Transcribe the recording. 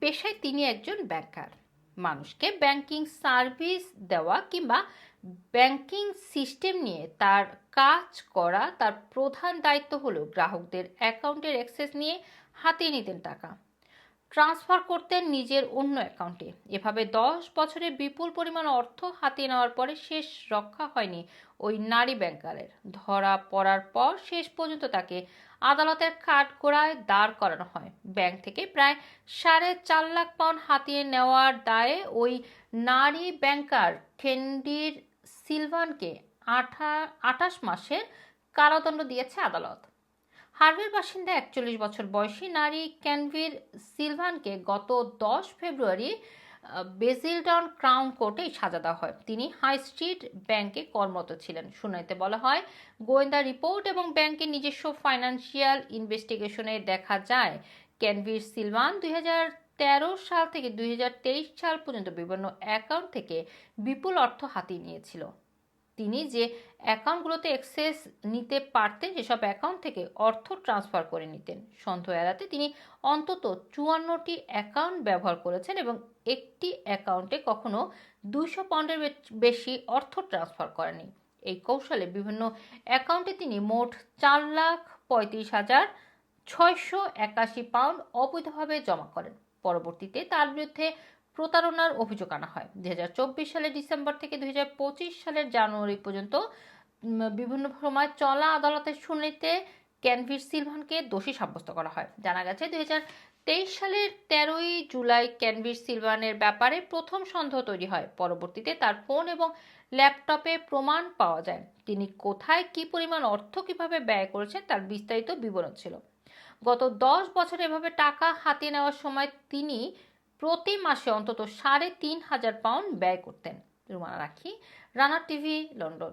পেশায় তিনি একজন ব্যাংকার। মানুষকে ব্যাংকিং সার্ভিস দেওয়া কিংবা ব্যাংকিং সিস্টেম নিয়ে তার কাজ করা তার প্রধান দায়িত্ব হলো গ্রাহকদের অ্যাকাউন্টের অ্যাক্সেস নিয়ে হাতিয়ে নিতেন টাকা। ট্রান্সফার করতেন নিজের অন্য অ্যাকাউন্টে। এভাবে দশ বছরে বিপুল পরিমাণ অর্থ হাতিয়ে নেওয়ার পরে শেষ রক্ষা হয়নি ওই নারী ব্যাংকারের। ধরা পড়ার পর শেষ পর্যন্ত তাকে আদালতের কাঠগোড়ায় দাঁড় করানো হয়। ব্যাংক থেকে প্রায় সাড়ে চার লাখ পাউন্ড হাতিয়ে নেওয়ার দায়ে ওই নারী ব্যাংকার ঠেন্ডির সিলভানকে আঠা, আঠাশ মাসের কারাদণ্ড দিয়েছে আদালত। হার্ভের বাসিন্দা একচল্লিশ বছর বয়সী নারী ক্যানভির সিলভানকে গত দশ ফেব্রুয়ারি বেজিলডন ক্রাউন কোর্টে সাজা দেওয়া হয়। তিনি হাই স্ট্রিট ব্যাংকে কর্মরত ছিলেন। শুনানিতে বলা হয়, গোয়েন্দা রিপোর্ট এবং ব্যাংকের নিজস্ব ফাইন্যান্সিয়াল ইনভেস্টিগেশনে দেখা যায়, ক্যানভির সিলভান দুই তেরো সাল থেকে দুই হাজার তেইশ সাল পর্যন্ত বিভিন্ন অ্যাকাউন্ট থেকে বিপুল অর্থ হাতিয়ে নিয়েছিল। তিনি যে অ্যাকাউন্টগুলোতে অ্যাক্সেস নিতে পারতেন সেসব অ্যাকাউন্ট থেকে অর্থ ট্রান্সফার করে নিতেন। সন্দেহ এড়াতে তিনি অন্তত চুয়ান্নটি অ্যাকাউন্ট ব্যবহার করেছেন এবং একটি অ্যাকাউন্টে কখনো দুইশো পাউন্ডের বেশি অর্থ ট্রান্সফার করেনি এই কৌশলে বিভিন্ন অ্যাকাউন্টে তিনি মোট চার লাখ পঁয়ত্রিশ হাজার ছয়শো একাশি পাউন্ড অবৈধভাবে জমা করেন। পরবর্তীতে তার বিরুদ্ধে প্রতারণার অভিযোগ আনা হয়। দু হাজার চব্বিশ সালের ডিসেম্বর থেকে দু হাজার পঁচিশ সালের জানুয়ারি পর্যন্ত বিভিন্ন সময় চলা আদালতের শুনানিতে ক্যানভির সিলভানকে দোষী সাব্যস্ত করা হয়। জানা গেছে, দুই তেইশ সালের তেরোই জুলাই ক্যানভির সিলভানের ব্যাপারে প্রথম সন্দেহ তৈরি হয়। পরবর্তীতে তার ফোন এবং ল্যাপটপে প্রমাণ পাওয়া যায়। তিনি কোথায়, কি পরিমাণ অর্থ কীভাবে ব্যয় করেছেন তার বিস্তারিত বিবরণ ছিল। গত দশ বছর এভাবে টাকা হাতিয়ে নেওয়ার সময় তিনি প্রতি মাসে অন্তত সাড়ে তিন হাজার পাউন্ড ব্যয় করতেন। রুমানা রাখি রানা টিভি লন্ডন।